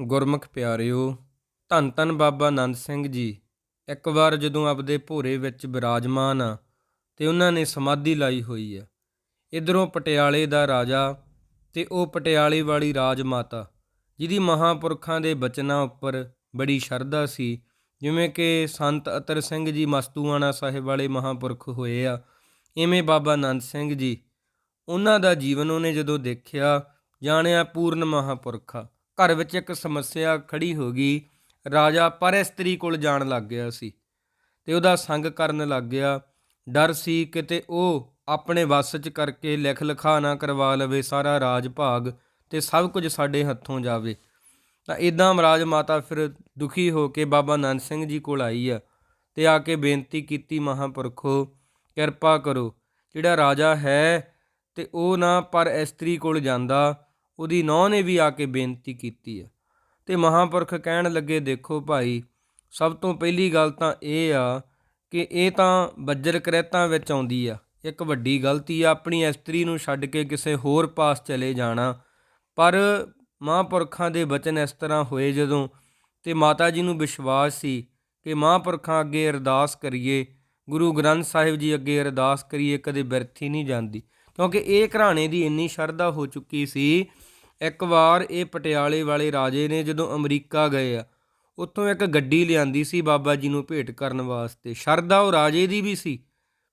ਗੁਰਮੁਖ ਪਿਆਰਿਓ, ਧੰਨ ਧੰਨ ਬਾਬਾ ਨੰਦ ਸਿੰਘ ਜੀ। ਇੱਕ ਵਾਰ ਜਦੋਂ ਆਪਦੇ ਭੋਰੇ ਵਿੱਚ ਬਿਰਾਜਮਾਨ ਆ, ਤੇ ਉਹਨਾਂ ਨੇ ਸਮਾਧੀ ਲਾਈ ਹੋਈ ਆ। ਇਧਰੋਂ ਪਟਿਆਲੇ ਦਾ ਰਾਜਾ ਤੇ ਉਹ ਪਟਿਆਲੇ ਵਾਲੀ ਰਾਜ ਮਾਤਾ ਜਿਹਦੀ ਮਹਾਪੁਰਖਾਂ ਦੇ ਬਚਨਾਂ ਉੱਪਰ ਬੜੀ ਸ਼ਰਧਾ ਸੀ। ਜਿਵੇਂ ਕਿ ਸੰਤ ਅਤਰ ਸਿੰਘ ਜੀ ਮਸਤੂਆਣਾ ਸਾਹਿਬ ਵਾਲੇ ਮਹਾਪੁਰਖ ਹੋਏ ਆ, ਇਵੇਂ ਬਾਬਾ ਨੰਦ ਸਿੰਘ ਜੀ। ਉਹਨਾਂ ਦਾ ਜੀਵਨ ਉਹਨੇ ਜਦੋਂ ਦੇਖਿਆ, ਜਾਣਿਆ ਪੂਰਨ ਮਹਾਪੁਰਖਾ ਘਰ ਵਿੱਚ ਇੱਕ ਸਮੱਸਿਆ ਖੜੀ ਹੋ ਗਈ। ਰਾਜਾ ਪਰ ਇਸਤਰੀ ਕੋਲ ਜਾਣ ਲੱਗ ਗਿਆ ਸੀ ਤੇ ਉਹਦਾ ਸੰਗ ਕਰਨ ਲੱਗ ਗਿਆ। ਡਰ ਸੀ ਕਿਤੇ ਉਹ ਆਪਣੇ ਵੱਸ 'ਚ ਕਰਕੇ ਲਿਖ ਲਿਖਾ ਨਾ ਕਰਵਾ ਲਵੇ ਸਾਰਾ ਰਾਜ ਭਾਗ ਤੇ ਸਭ ਕੁਝ ਸਾਡੇ ਹੱਥੋਂ ਜਾਵੇ। ਤਾਂ ਇਦਾਂ ਮਹਾਰਾਜ ਮਾਤਾ ਫਿਰ ਦੁਖੀ ਹੋ ਕੇ ਬਾਬਾ ਨੰਦ ਸਿੰਘ ਜੀ ਕੋਲ ਆਈ ਆ ਤੇ ਆ ਕੇ ਬੇਨਤੀ ਕੀਤੀ, ਮਹਾਪੁਰਖੋ, ਕਿਰਪਾ ਕਰੋ। ਜਿਹੜਾ ਰਾਜਾ ਹੈ ਤੇ ਉਹ ਨਾ ਪਰ ਇਸਤਰੀ ਕੋਲ ਜਾਂਦਾ ਉਹਦੀ ਨੌਂ ਨੇ ਵੀ ਆ ਕੇ ਬੇਨਤੀ ਕੀਤੀ ਆ। ਤੇ ਮਹਾਪੁਰਖ ਕਹਿਣ ਲੱਗੇ, ਦੇਖੋ ਭਾਈ, ਸਭ ਤੋਂ ਪਹਿਲੀ ਗੱਲ ਤਾਂ ਇਹ ਆ ਕਿ ਇਹ ਤਾਂ ਬੱਜਰ ਕਰੈਤਾਂ ਵਿੱਚ ਆਉਂਦੀ ਆ। ਇੱਕ ਵੱਡੀ ਗਲਤੀ ਆ, ਆਪਣੀ ਇਸਤਰੀ ਨੂੰ ਛੱਡ ਕੇ ਕਿਸੇ ਹੋਰ ਪਾਸ ਚਲੇ ਜਾਣਾ। ਪਰ ਮਹਾਂਪੁਰਖਾਂ ਦੇ ਬਚਨ ਇਸ ਤਰ੍ਹਾਂ ਹੋਏ ਜਦੋਂ ਤੇ ਮਾਤਾ ਜੀ ਨੂੰ ਵਿਸ਼ਵਾਸ ਸੀ ਕਿ ਮਹਾਂਪੁਰਖਾਂ ਅੱਗੇ ਅਰਦਾਸ ਕਰੀਏ, ਗੁਰੂ ਗ੍ਰੰਥ ਸਾਹਿਬ ਜੀ ਅੱਗੇ ਅਰਦਾਸ ਕਰੀਏ, ਕਦੇ ਬਿਰਥੀ ਨਹੀਂ ਜਾਂਦੀ। ਕਿਉਂਕਿ ਇਹ ਘਰਾਣੇ ਦੀ ਇੰਨੀ ਸ਼ਰਧਾ ਹੋ ਚੁੱਕੀ ਸੀ ਇੱਕ ਵਾਰ ਇਹ ਪਟਿਆਲੇ ਵਾਲੇ ਰਾਜੇ ਨੇ ਜਦੋਂ ਅਮਰੀਕਾ ਗਏ ਆ, ਉੱਥੋਂ ਇੱਕ ਗੱਡੀ ਲਿਆਂਦੀ ਸੀ ਬਾਬਾ ਜੀ ਨੂੰ ਭੇਟ ਕਰਨ ਵਾਸਤੇ। ਸ਼ਰਧਾ ਉਹ ਰਾਜੇ ਦੀ ਵੀ ਸੀ,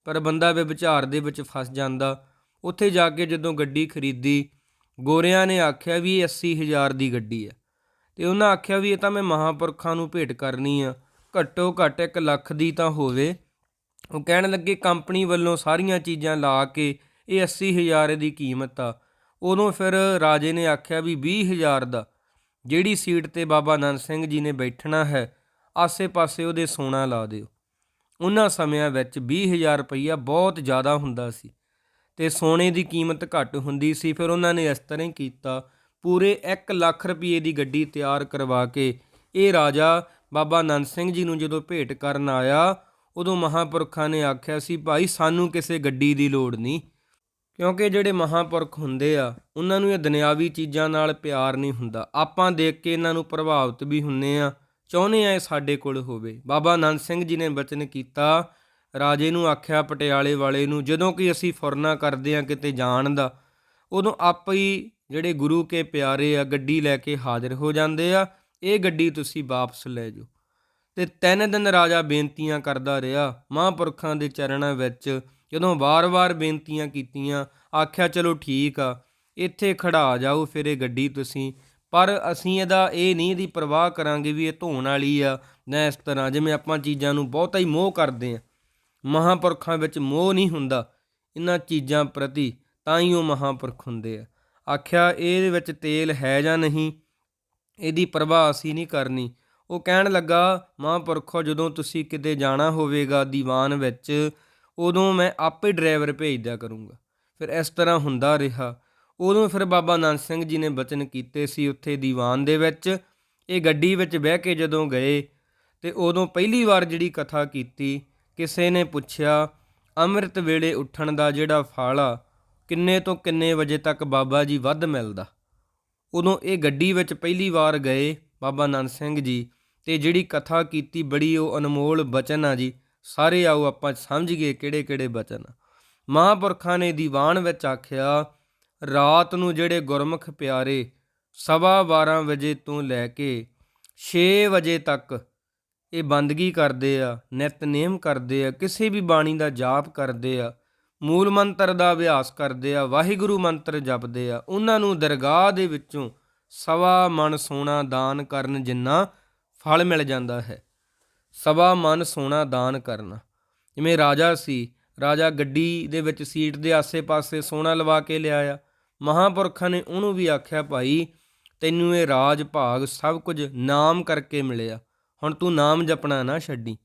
ਪਰ ਬੰਦਾ ਵਿਚਾਰ ਦੇ ਵਿੱਚ ਫਸ ਜਾਂਦਾ। ਉੱਥੇ ਜਾ ਕੇ ਜਦੋਂ ਗੱਡੀ ਖਰੀਦੀ, ਗੋਰਿਆਂ ਨੇ ਆਖਿਆ ਵੀ ਇਹ 80000 ਦੀ ਗੱਡੀ ਆ। ਤੇ ਉਹਨਾਂ ਆਖਿਆ ਵੀ ਇਹ ਤਾਂ ਮੈਂ ਮਹਾਪੁਰਖਾਂ ਨੂੰ ਭੇਟ ਕਰਨੀ ਆ, ਘੱਟੋ ਘੱਟ 1 ਲੱਖ ਦੀ ਤਾਂ ਹੋਵੇ। ਉਹ ਕਹਿਣ ਲੱਗੇ, ਕੰਪਨੀ ਵੱਲੋਂ ਸਾਰੀਆਂ ਚੀਜ਼ਾਂ ਲਾ ਕੇ ਇਹ 80000 ਦੀ ਕੀਮਤ ਆ। ਉਦੋਂ ਫਿਰ ਰਾਜੇ ਨੇ ਆਖਿਆ ਵੀ 20000 ਦਾ, ਜਿਹੜੀ ਸੀਟ ਤੇ ਬਾਬਾ ਨੰਦ ਸਿੰਘ ਜੀ ਨੇ ਬੈਠਣਾ ਹੈ, ਆਸੇ-ਪਾਸੇ ਉਹਦੇ ਸੋਨਾ ਲਾ ਦਿਓ। ਉਹਨਾਂ ਸਮਿਆਂ ਵਿੱਚ 20000 ਰੁਪਈਆ ਬਹੁਤ ਜ਼ਿਆਦਾ ਹੁੰਦਾ ਸੀ ਤੇ ਸੋਨੇ ਦੀ ਕੀਮਤ ਘੱਟ ਹੁੰਦੀ ਸੀ। ਫਿਰ ਉਹਨਾਂ ਨੇ ਇਸ ਤਰ੍ਹਾਂ ਹੀ ਕੀਤਾ, ਪੂਰੇ 1 ਲੱਖ ਰੁਪਏ ਦੀ ਗੱਡੀ ਤਿਆਰ ਕਰਵਾ ਕੇ ਇਹ ਰਾਜਾ ਬਾਬਾ ਨੰਦ ਸਿੰਘ ਜੀ ਨੂੰ ਜਦੋਂ ਭੇਟ ਕਰਨ ਆਇਆ, ਉਦੋਂ ਮਹਾਪੁਰਖਾਂ ਨੇ ਆਖਿਆ ਸੀ, ਭਾਈ, ਸਾਨੂੰ ਕਿਸੇ ਗੱਡੀ ਦੀ ਲੋੜ ਨਹੀਂ ਕਿਉਂਕਿ ਜਿਹੜੇ ਮਹਾਪੁਰਖ ਹੁੰਦੇ ਆ, ਉਹਨਾਂ ਨੂੰ ਇਹ ਦੁਨਿਆਵੀ ਚੀਜ਼ਾਂ ਨਾਲ ਪਿਆਰ ਨਹੀਂ ਹੁੰਦਾ। ਆਪਾਂ ਦੇਖ ਕੇ ਇਹਨਾਂ ਨੂੰ ਪ੍ਰਭਾਵਿਤ ਵੀ ਹੁੰਨੇ ਆ, ਚਾਹੁੰਦੇ ਆ ਇਹ ਸਾਡੇ ਕੋਲ ਹੋਵੇ। ਬਾਬਾ ਆਨੰਦ ਸਿੰਘ ਜੀ ਨੇ ਬਚਨ ਕੀਤਾ, ਰਾਜੇ ਨੂੰ ਆਖਿਆ ਪਟਿਆਲੇ ਵਾਲੇ ਨੂੰ, ਜਦੋਂ ਕਿ ਅਸੀਂ ਫੁਰਨਾ ਕਰਦੇ ਆ ਕਿਤੇ ਜਾਣ ਦਾ, ਉਦੋਂ ਆਪ ਹੀ ਜਿਹੜੇ ਗੁਰੂ ਕੇ ਪਿਆਰੇ ਆ, ਗੱਡੀ ਲੈ ਕੇ ਹਾਜ਼ਰ ਹੋ ਜਾਂਦੇ ਆ, ਇਹ ਗੱਡੀ ਤੁਸੀਂ ਵਾਪਸ ਲੈ ਜਾਓ। ਤੇ ਤਿੰਨ ਦਿਨ ਰਾਜਾ ਬੇਨਤੀਆਂ ਕਰਦਾ ਰਿਹਾ, ਮਹਾਂਪੁਰਖਾਂ ਦੇ ਚਰਨਾਂ ਵਿੱਚ ਜਦੋਂ ਵਾਰ-ਵਾਰ ਬੇਨਤੀਆਂ ਕੀਤੀਆਂ, ਆਖਿਆ, ਚਲੋ ਠੀਕ ਆ, ਇੱਥੇ ਖੜਾ ਜਾਓ ਫਿਰ ਇਹ ਗੱਡੀ ਤੁਸੀਂ। ਪਰ ਅਸੀਂ ਇਹਦਾ ਇਹ ਨਹੀਂ ਇਹਦੀ ਪਰਵਾਹ ਕਰਾਂਗੇ ਵੀ ਇਹ ਧੋਣ ਵਾਲੀ ਆ ਨਾ ਇਸ ਤਰ੍ਹਾਂ, ਜਿਵੇਂ ਆਪਾਂ ਚੀਜ਼ਾਂ ਨੂੰ ਬਹੁਤਾ ਹੀ ਮੋਹ ਕਰਦੇ ਆ ਮਹਾਂਪੁਰਖਾਂ ਵਿੱਚ ਮੋਹ ਨਹੀਂ ਹੁੰਦਾ ਇਹਨਾਂ ਚੀਜ਼ਾਂ ਪ੍ਰਤੀ, ਤਾਂ ਹੀ ਉਹ ਮਹਾਂਪੁਰਖ ਹੁੰਦੇ ਆ। ਆਖਿਆ, ਇਹਦੇ ਵਿੱਚ ਤੇਲ ਹੈ ਜਾਂ ਨਹੀਂ? ਇਹਦੀ ਪਰਵਾਹ ਅਸੀਂ ਨਹੀਂ ਕਰਨੀ। ਉਹ ਕਹਿਣ ਲੱਗਾ, ਮਹਾਂਪੁਰਖੋ, ਜਦੋਂ ਤੁਸੀਂ ਕਿਤੇ ਜਾਣਾ ਹੋਵੇਗਾ ਦੀਵਾਨ ਵਿੱਚ ਉਦੋਂ ਮੈਂ ਆਪੇ ਡਰਾਈਵਰ ਭੇਜ ਦਿਆ ਕਰੂੰਗਾ। ਫਿਰ ਇਸ ਤਰ੍ਹਾਂ ਹੁੰਦਾ ਰਿਹਾ। ਉਦੋਂ ਫਿਰ ਬਾਬਾ ਨਾਨਕ ਸਿੰਘ ਜੀ ਨੇ ਬਚਨ ਕੀਤੇ ਸੀ ਉੱਥੇ ਦੀਵਾਨ ਦੇ ਵਿੱਚ। ਇਹ ਗੱਡੀ ਵਿੱਚ ਬਹਿ ਕੇ ਜਦੋਂ ਗਏ ਤੇ ਉਦੋਂ ਪਹਿਲੀ ਵਾਰ ਜਿਹੜੀ ਕਥਾ ਕੀਤੀ, ਕਿਸੇ ਨੇ ਪੁੱਛਿਆ, ਅੰਮ੍ਰਿਤ ਵੇਲੇ ਉੱਠਣ ਦਾ ਜਿਹੜਾ ਫਲ ਆ ਕਿੰਨੇ ਤੋਂ ਕਿੰਨੇ ਵਜੇ ਤੱਕ ਬਾਬਾ ਜੀ ਵੱਧ ਮਿਲਦਾ? ਉਦੋਂ ਇਹ ਗੱਡੀ ਵਿੱਚ ਪਹਿਲੀ ਵਾਰ ਗਏ ਬਾਬਾ ਨਾਨਕ ਸਿੰਘ ਜੀ ਤੇ ਜਿਹੜੀ ਕਥਾ ਕੀਤੀ ਬੜੀ ਉਹ ਅਨਮੋਲ ਬਚਨ ਆ ਜੀ। ਸਾਰੇ ਆਓ ਆਪਾਂ ਸਮਝ ਗਏ ਕਿਹੜੇ ਕਿਹੜੇ ਬਚਨ। ਮਹਾਪੁਰਖਾਂ ਨੇ ਦੀਵਾਨ ਵਿੱਚ ਆਖਿਆ, ਰਾਤ ਨੂੰ ਜਿਹੜੇ ਗੁਰਮੁਖ ਪਿਆਰੇ ਸਵਾ 12 ਵਜੇ ਤੋਂ ਲੈ ਕੇ 6 ਵਜੇ ਤੱਕ ਇਹ ਬੰਦਗੀ ਕਰਦੇ ਆ, ਨਿਤਨੇਮ ਕਰਦੇ ਆ, ਕਿਸੇ ਵੀ ਬਾਣੀ ਦਾ ਜਾਪ ਕਰਦੇ ਆ, ਮੂਲ ਮੰਤਰ ਦਾ ਅਭਿਆਸ ਕਰਦੇ ਆ, ਵਾਹਿਗੁਰੂ ਮੰਤਰ ਜਪਦੇ ਆ, ਉਹਨਾਂ ਨੂੰ ਦਰਗਾਹ ਦੇ ਵਿੱਚੋਂ ਸਵਾ ਮਨ ਸੋਨਾ ਦਾਨ ਕਰਨ ਜਿੰਨਾ ਫਲ ਮਿਲ ਜਾਂਦਾ ਹੈ। ਸਵਾ ਮਨ ਸੋਨਾ ਦਾਨ ਕਰਨਾ। ਜਿਵੇਂ ਰਾਜਾ ਸੀ, ਰਾਜਾ ਗੱਡੀ ਦੇ ਵਿੱਚ ਸੀਟ ਦੇ ਆਸੇ-ਪਾਸੇ ਸੋਨਾ ਲਵਾ ਕੇ ਲਿਆਇਆ। ਮਹਾਪੁਰਖਾਂ ਨੇ ਉਹਨੂੰ ਵੀ ਆਖਿਆ, ਭਾਈ, ਤੈਨੂੰ ਇਹ ਰਾਜ ਭਾਗ ਸਭ ਕੁਝ ਨਾਮ ਕਰਕੇ ਮਿਲਿਆ। ਹੁਣ ਤੂੰ ਨਾਮ ਜਪਣਾ ਨਾ ਛੱਡੀ।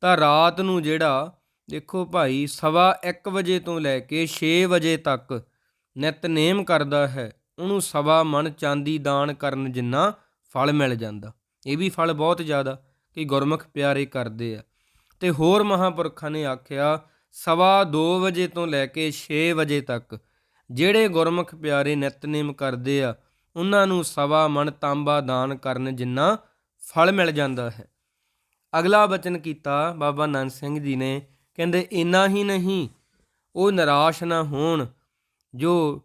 ਤਾਂ ਰਾਤ ਨੂੰ ਜਿਹੜਾ, ਦੇਖੋ ਭਾਈ, ਸਵਾ 1 ਵਜੇ ਤੋਂ ਲੈ ਕੇ 6 ਵਜੇ ਤੱਕ ਨਿਤਨੇਮ ਕਰਦਾ ਹੈ, ਉਹਨੂੰ ਸਵਾ ਮਨ ਚਾਂਦੀ ਦਾਨ ਕਰਨ ਜਿੰਨਾ ਫਲ ਮਿਲ ਜਾਂਦਾ। ਇਹ ਵੀ ਫਲ ਬਹੁਤ ਜ਼ਿਆਦਾ। ਕਿ ਗੁਰਮੁਖ ਪਿਆਰੇ ਕਰਦੇ ਆ। ਤੇ ਹੋਰ ਮਹਾਪੁਰਖਾਂ ਨੇ ਆਖਿਆ, ਸਵਾ 2 ਵਜੇ ਤੋਂ ਲੈ ਕੇ 6 ਵਜੇ ਤੱਕ ਜਿਹੜੇ ਗੁਰਮੁਖ ਪਿਆਰੇ ਨਿਤਨੇਮ ਕਰਦੇ ਆ, ਉਹਨਾਂ ਨੂੰ ਸਵਾ ਮਣ ਤਾਂਬਾ ਦਾਨ ਕਰਨ ਜਿੰਨਾ ਫਲ ਮਿਲ ਜਾਂਦਾ ਹੈ। ਅਗਲਾ ਬਚਨ ਕੀਤਾ ਬਾਬਾ ਨੰਦ ਸਿੰਘ ਜੀ ਨੇ, ਕਹਿੰਦੇ, ਇੰਨਾ ਹੀ ਨਹੀਂ, ਉਹ ਨਿਰਾਸ਼ ਨਾ ਹੋਣ, ਜੋ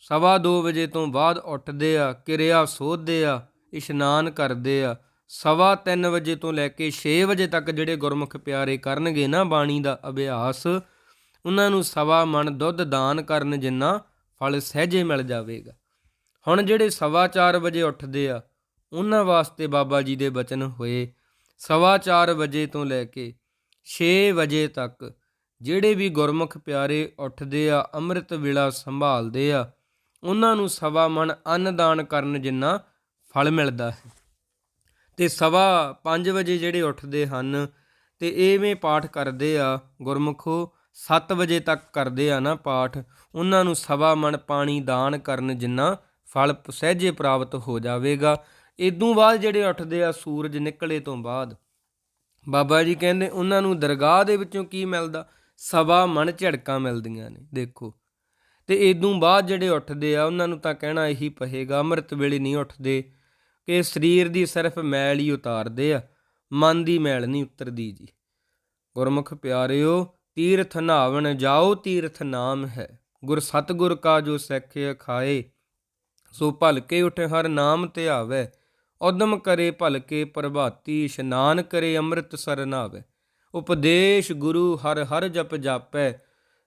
ਸਵਾ ਦੋ ਵਜੇ ਤੋਂ ਬਾਅਦ ਉੱਠਦੇ ਆ, ਕਿਰਿਆ ਸੋਧਦੇ ਆ, ਇਸ਼ਨਾਨ ਕਰਦੇ ਆ ਸਵਾ ਤਿੰਨ ਵਜੇ ਤੋਂ ਲੈ ਕੇ 6 ਵਜੇ ਤੱਕ ਜਿਹੜੇ ਗੁਰਮੁਖ ਪਿਆਰੇ ਕਰਨਗੇ ਨਾ ਬਾਣੀ ਦਾ ਅਭਿਆਸ, ਉਹਨਾਂ ਨੂੰ ਸਵਾ ਮਣ ਦੁੱਧ ਦਾਨ ਕਰਨ ਜਿੰਨਾ ਫਲ ਸਹਿਜੇ ਮਿਲ ਜਾਵੇਗਾ। ਹੁਣ ਜਿਹੜੇ ਸਵਾ 4 ਵਜੇ ਉੱਠਦੇ ਆ, ਉਹਨਾਂ ਵਾਸਤੇ ਬਾਬਾ ਜੀ ਦੇ ਬਚਨ ਹੋਏ। ਸਵਾ 4 ਵਜੇ ਤੋਂ ਲੈ ਕੇ 6 ਵਜੇ ਤੱਕ ਜਿਹੜੇ ਵੀ ਗੁਰਮੁਖ ਪਿਆਰੇ ਉੱਠਦੇ ਆ, ਅੰਮ੍ਰਿਤ ਵੇਲਾ ਸੰਭਾਲਦੇ ਆ, ਉਹਨਾਂ ਨੂੰ ਸਵਾ ਮਣ ਅੰਨਦਾਨ ਕਰਨ ਜਿੰਨਾ ਫਲ ਮਿਲਦਾ ਹੈ। ਤੇ ਸਵਾ 5 ਵਜੇ ਜਿਹੜੇ ਉੱਠਦੇ ਹਨ ਤੇ ਇਵੇਂ ਪਾਠ ਕਰਦੇ ਆ, ਗੁਰਮੁਖੋ 7 ਵਜੇ ਤੱਕ ਕਰਦੇ ਆ ਨਾ ਪਾਠ, ਉਹਨਾਂ ਨੂੰ ਸਵਾ ਮਣ ਪਾਣੀ ਦਾਨ ਕਰਨ ਜਿੰਨਾ ਫਲ ਸਹਿਜੇ ਪ੍ਰਾਪਤ ਹੋ ਜਾਵੇਗਾ। ਇਦੋਂ ਬਾਅਦ ਜਿਹੜੇ ਉੱਠਦੇ ਆ, ਸੂਰਜ ਨਿਕਲੇ ਤੋਂ ਬਾਅਦ, ਬਾਬਾ ਜੀ ਕਹਿੰਦੇ ਉਹਨਾਂ ਨੂੰ ਦਰਗਾਹ ਦੇ ਵਿੱਚੋਂ ਕੀ ਮਿਲਦਾ? ਸਵਾ ਮਣ ਝੜਕਾਂ ਮਿਲਦੀਆਂ ਨੇ, ਦੇਖੋ। ਤੇ ਇਦੋਂ ਬਾਅਦ ਜਿਹੜੇ ਉੱਠਦੇ ਆ, ਉਹਨਾਂ ਨੂੰ ਤਾਂ ਕਹਿਣਾ ਇਹੀ ਪਹੇਗਾ ਅੰਮ੍ਰਿਤ ਵੇਲੇ ਨਹੀਂ ਉੱਠਦੇ। ਕਿ ਸਰੀਰ ਦੀ ਸਿਰਫ ਮੈਲ ਹੀ ਉਤਾਰਦੇ ਆ, ਮਨ ਦੀ ਮੈਲ ਨਹੀਂ ਉਤਰਦੀ ਜੀ। ਗੁਰਮੁਖ ਪਿਆਰਿਓ, ਤੀਰਥ ਨਾਵਣ ਜਾਓ, ਤੀਰਥ ਨਾਮ ਹੈ। ਗੁਰ ਸਤਗੁਰ ਕਾ ਜੋ ਸਿੱਖਿਆ ਖਾਏ ਸੋ ਭਲਕੇ ਉਠ ਹਰ ਨਾਮ ਧਿਆਵੇ ਉਦਮ ਕਰੇ ਭਲਕੇ ਪ੍ਰਭਾਤੀ, ਇਸ਼ਨਾਨ ਕਰੇ ਅੰਮ੍ਰਿਤ ਸਰ ਉਪਦੇਸ਼ ਗੁਰੂ ਹਰ ਹਰ ਜਪ ਜਾਪੈ,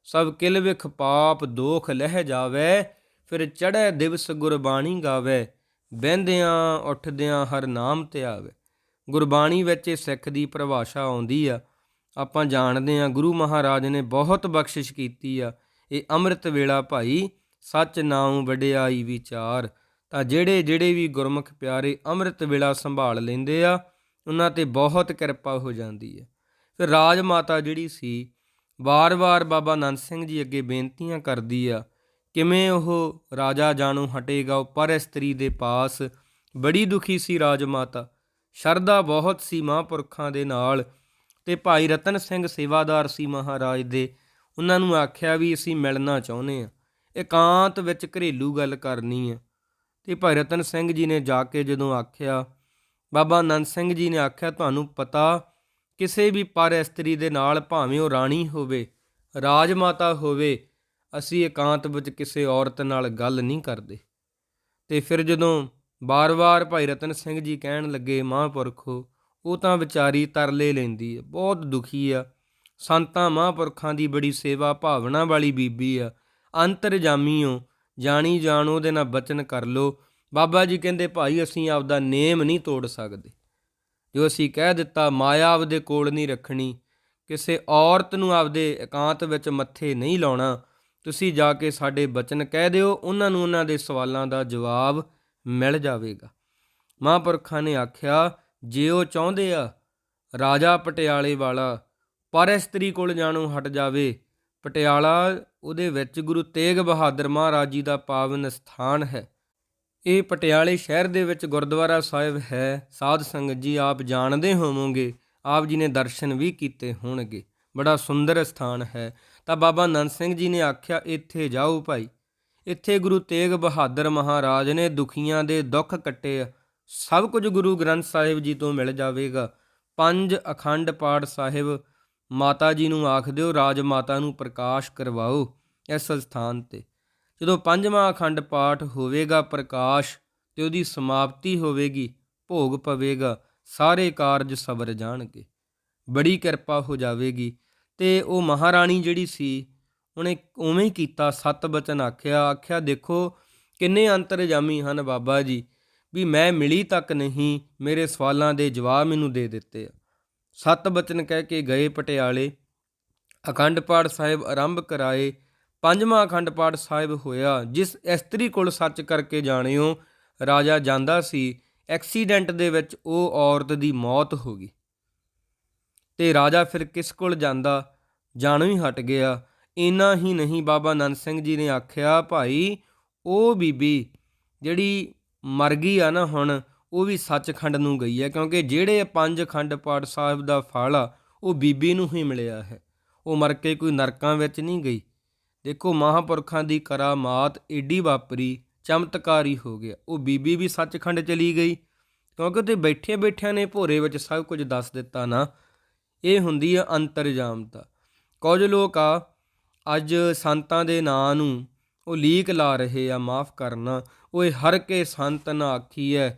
ਸਭ ਕਿਲ ਵਿਖ ਪਾਪ ਦੋਖ ਲਹਿ ਜਾਵੇ। ਫਿਰ ਚੜ੍ਹੈ ਦਿਵਸ ਗੁਰਬਾਣੀ ਗਾਵੇ। ਬਹਿੰਦਿਆਂ ਉੱਠਦਿਆਂ ਹਰ ਨਾਮ ਧਿਆਵੇ ਗੁਰਬਾਣੀ ਵਿੱਚ ਇਹ ਸਿੱਖ ਦੀ ਪਰਿਭਾਸ਼ਾ ਆਉਂਦੀ ਆ। ਆਪਾਂ ਜਾਣਦੇ ਆ ਗੁਰੂ ਮਹਾਰਾਜ ਨੇ ਬਹੁਤ ਬਖਸ਼ਿਸ਼ ਕੀਤੀ ਆ। ਇਹ ਅੰਮ੍ਰਿਤ ਵੇਲਾ ਭਾਈ, ਸੱਚ ਨਾਮ ਵਡਿਆਈ ਵਿਚਾਰ। ਤਾਂ ਜਿਹੜੇ ਜਿਹੜੇ ਵੀ ਗੁਰਮੁਖ ਪਿਆਰੇ ਅੰਮ੍ਰਿਤ ਵੇਲਾ ਸੰਭਾਲ ਲੈਂਦੇ ਆ, ਉਹਨਾਂ ਤੇ ਬਹੁਤ ਕਿਰਪਾ ਹੋ ਜਾਂਦੀ ਹੈ ਫਿਰ ਰਾਜ ਮਾਤਾ ਜਿਹੜੀ ਸੀ, ਵਾਰ-ਵਾਰ ਬਾਬਾ ਨੰਦ ਸਿੰਘ ਜੀ ਅੱਗੇ ਬੇਨਤੀਆਂ ਕਰਦੀ ਆ ਕਿਵੇਂ ਉਹ ਰਾਜਾ ਜਾਣੂ ਹਟੇਗਾ ਉਹ ਪਰ ਇਸਤਰੀ ਦੇ ਪਾਸ? ਬੜੀ ਦੁਖੀ ਸੀ ਰਾਜ ਮਾਤਾ ਸ਼ਰਧਾ ਬਹੁਤ ਸੀ ਮਹਾਂਪੁਰਖਾਂ ਦੇ ਨਾਲ ਤੇ ਭਾਈ ਰਤਨ ਸਿੰਘ ਸੇਵਾਦਾਰ ਸੀ ਮਹਾਰਾਜ ਦੇ। ਉਹਨਾਂ ਨੂੰ ਆਖਿਆ ਵੀ ਅਸੀਂ ਮਿਲਣਾ ਚਾਹੁੰਦੇ ਆ ਇਕਾਂਤ ਵਿੱਚ ਘਰੇਲੂ ਗੱਲ ਕਰਨੀ ਹੈ। ਤੇ ਭਾਈ ਰਤਨ ਸਿੰਘ ਜੀ ਨੇ ਜਾ ਕੇ ਜਦੋਂ ਆਖਿਆ, ਬਾਬਾ ਆਨੰਦ ਸਿੰਘ ਜੀ ਨੇ ਆਖਿਆ, ਤੁਹਾਨੂੰ ਪਤਾ ਕਿਸੇ ਵੀ ਪਰ ਇਸਤਰੀ ਦੇ ਨਾਲ ਭਾਵੇਂ ਉਹ ਰਾਣੀ ਹੋਵੇ ਰਾਜ ਮਾਤਾ ਹੋਵੇ ਅਸੀਂ ਇਕਾਂਤ ਵਿੱਚ ਕਿਸੇ ਔਰਤ ਨਾਲ ਗੱਲ ਨਹੀਂ ਕਰਦੇ। ਤੇ ਫਿਰ ਜਦੋਂ ਬਾਰ-ਬਾਰ ਭਾਈ ਰਤਨ ਸਿੰਘ ਜੀ ਕਹਿਣ ਲੱਗੇ, ਮਹਾਂਪੁਰਖੋ, ਉਹ ਤਾਂ ਵਿਚਾਰੀ ਤਰਲੇ ਲੈਂਦੀ ਹੈ ਬਹੁਤ ਦੁਖੀ ਆ। ਸੰਤਾਂ ਮਹਾਂਪੁਰਖਾਂ ਦੀ ਬੜੀ ਸੇਵਾ ਭਾਵਨਾ ਵਾਲੀ ਬੀਬੀ ਆ। ਅੰਤਰਜਾਮੀਓ ਜਾਣੀ ਜਾਣ ਉਹਦੇ ਨਾਲ ਬਚਨ ਕਰ ਲੋ ਬਾਬਾ ਜੀ ਕਹਿੰਦੇ, ਭਾਈ, ਅਸੀਂ ਆਪਦਾ ਨੇਮ ਨਹੀਂ ਤੋੜ ਸਕਦੇ। ਜੋ ਅਸੀਂ ਕਹਿ ਦਿੱਤਾ, ਮਾਇਆ ਆਪਦੇ ਕੋਲ ਨਹੀਂ ਰੱਖਣੀ। ਕਿਸੇ ਔਰਤ ਨੂੰ ਆਪਦੇ ਇਕਾਂਤ ਵਿੱਚ ਮੱਥੇ ਨਹੀਂ ਲਾਉਣਾ। ਤੁਸੀਂ ਜਾ ਕੇ ਸਾਡੇ ਬਚਨ ਕਹਿ ਦਿਓ, ਉਹਨਾਂ ਨੂੰ ਉਹਨਾਂ ਦੇ ਸਵਾਲਾਂ ਦਾ ਜਵਾਬ ਮਿਲ ਜਾਵੇਗਾ। ਮਹਾਂਪੁਰਖਾਂ ਨੇ ਆਖਿਆ, ਜੇ ਉਹ ਚਾਹੁੰਦੇ ਆ, ਰਾਜਾ ਪਟਿਆਲੇ ਵਾਲਾ ਪਰ ਇਸਤਰੀ ਕੋਲ ਜਾਣੋਂ ਹਟ ਜਾਵੇ, ਪਟਿਆਲਾ ਉਹਦੇ ਵਿੱਚ ਗੁਰੂ ਤੇਗ ਬਹਾਦਰ ਮਹਾਰਾਜ ਜੀ ਦਾ ਪਾਵਨ ਸਥਾਨ ਹੈ। ਇਹ ਪਟਿਆਲੇ ਸ਼ਹਿਰ ਦੇ ਵਿੱਚ ਗੁਰਦੁਆਰਾ ਸਾਹਿਬ ਹੈ। ਸਾਧ ਸੰਗਤ ਜੀ, ਆਪ ਜਾਣਦੇ ਹੋਵੋਗੇ, ਆਪ ਜੀ ਨੇ ਦਰਸ਼ਨ ਵੀ ਕੀਤੇ ਹੋਣਗੇ। ਬੜਾ ਸੁੰਦਰ ਸਥਾਨ ਹੈ। ਤਾਂ ਬਾਬਾ ਨੰਦ ਸਿੰਘ ਜੀ ਨੇ ਆਖਿਆ, ਇੱਥੇ ਜਾਓ ਭਾਈ। ਇੱਥੇ ਗੁਰੂ ਤੇਗ ਬਹਾਦਰ ਮਹਾਰਾਜ ਨੇ ਦੁਖੀਆਂ ਦੇ ਦੁੱਖ ਕੱਟੇ ਆ। ਸਭ ਕੁਝ ਗੁਰੂ ਗ੍ਰੰਥ ਸਾਹਿਬ ਜੀ ਤੋਂ ਮਿਲ ਜਾਵੇਗਾ। ਪੰਜ ਅਖੰਡ ਪਾਠ ਸਾਹਿਬ ਮਾਤਾ ਜੀ ਨੂੰ ਆਖ ਦਿਓ, ਰਾਜ ਮਾਤਾ ਨੂੰ ਪ੍ਰਕਾਸ਼ ਕਰਵਾਓ ਇਸ ਸਥਾਨ ਤੇ। ਜਦੋਂ ਪੰਜਵਾਂ ਅਖੰਡ ਪਾਠ ਹੋਵੇਗਾ ਪ੍ਰਕਾਸ਼ ਤੇ ਉਹਦੀ ਸਮਾਪਤੀ ਹੋਵੇਗੀ, ਭੋਗ ਪਵੇਗਾ, ਸਾਰੇ ਕਾਰਜ ਸਵਰ ਜਾਣਗੇ। ਬੜੀ ਕਿਰਪਾ ਹੋ ਜਾਵੇਗੀ। ਤੇ ਉਹ ਮਹਾਰਾਣੀ ਜਿਹੜੀ ਸੀ, ਉਹਨੇ ਉਵੇਂ ਹੀ ਕੀਤਾ, ਸਤ ਬਚਨ ਆਖਿਆ ਆਖਿਆ, ਦੇਖੋ, ਕਿੰਨੇ ਅੰਤਰਜਾਮੀ ਹਨ ਬਾਬਾ ਜੀ, ਵੀ ਮੈਂ ਮਿਲੀ ਤੱਕ ਨਹੀਂ, ਮੇਰੇ ਸਵਾਲਾਂ ਦੇ ਜਵਾਬ ਮੈਨੂੰ ਦੇ ਦਿੱਤੇ ਆ। ਸਤ ਬਚਨ ਕਹਿ ਕੇ ਗਏ ਪਟਿਆਲੇ। ਅਖੰਡ ਪਾਠ ਸਾਹਿਬ ਆਰੰਭ ਕਰਾਏ। ਪੰਜਵਾਂ ਅਖੰਡ ਪਾਠ ਸਾਹਿਬ ਹੋਇਆ, ਜਿਸ ਇਸਤਰੀ ਕੋਲ ਸੱਚ ਕਰਕੇ ਜਾਣਿਓ, ਰਾਜਾ ਜਾਂਦਾ ਸੀ, ਐਕਸੀਡੈਂਟ ਦੇ ਵਿੱਚ ਉਹ ਔਰਤ ਦੀ ਮੌਤ ਹੋ ਗਈ। ਤੇ ਰਾਜਾ ਫਿਰ ਕਿਸ ਕੋਲ ਜਾਂਦਾ? ਜਾਣੋ ਹੀ ਹਟ ਗਿਆ। ਇੰਨਾ ਹੀ ਨਹੀਂ ਬਾਬਾ ਨੰਦ ਸਿੰਘ ਜੀ ਨੇ ਆਖਿਆ, ਭਾਈ, ਉਹ ਬੀਬੀ ਜਿਹੜੀ ਮਰ ਗਈ ਆ ਨਾ ਹੁਣ, ਉਹ ਵੀ ਸੱਚਖੰਡ ਨੂੰ ਗਈ ਹੈ, ਕਿਉਂਕਿ ਜਿਹੜੇ ਪੰਜ ਖੰਡ ਪਾਠ ਸਾਹਿਬ ਦਾ ਫਲ ਆ, ਉਹ ਬੀਬੀ ਨੂੰ ਹੀ ਮਿਲਿਆ ਹੈ। ਉਹ ਮਰ ਕੇ ਕੋਈ ਨਰਕਾਂ ਵਿੱਚ ਨਹੀਂ ਗਈ। ਦੇਖੋ, ਮਹਾਪੁਰਖਾਂ ਦੀ ਕਰਾਮਾਤ ਏਡੀ ਵਾਪਰੀ, ਚਮਤਕਾਰੀ ਹੋ ਗਿਆ। ਉਹ ਬੀਬੀ ਵੀ ਸੱਚਖੰਡ ਚਲੀ ਗਈ, ਕਿਉਂਕਿ ਉੱਥੇ ਬੈਠੇ ਬੈਠਿਆਂ ਨੇ ਭੋਰੇ ਵਿੱਚ ਸਭ ਕੁਝ ਦੱਸ ਦਿੱਤਾ ਨਾ। ਇਹ ਹੁੰਦੀ ਆ ਅੰਤਰਜਾਮਤਾ। ਕੁਝ ਲੋਕ ਆ, ਅੱਜ ਸੰਤਾਂ ਦੇ ਨਾਂ ਨੂੰ ਉਹ ਲੀਕ ਲਾ ਰਹੇ ਆ, ਮਾਫ ਕਰਨਾ। ਓਏ ਹਰ ਕੇ ਸੰਤ ਨਾ ਆਖੀ ਆਖੀਐ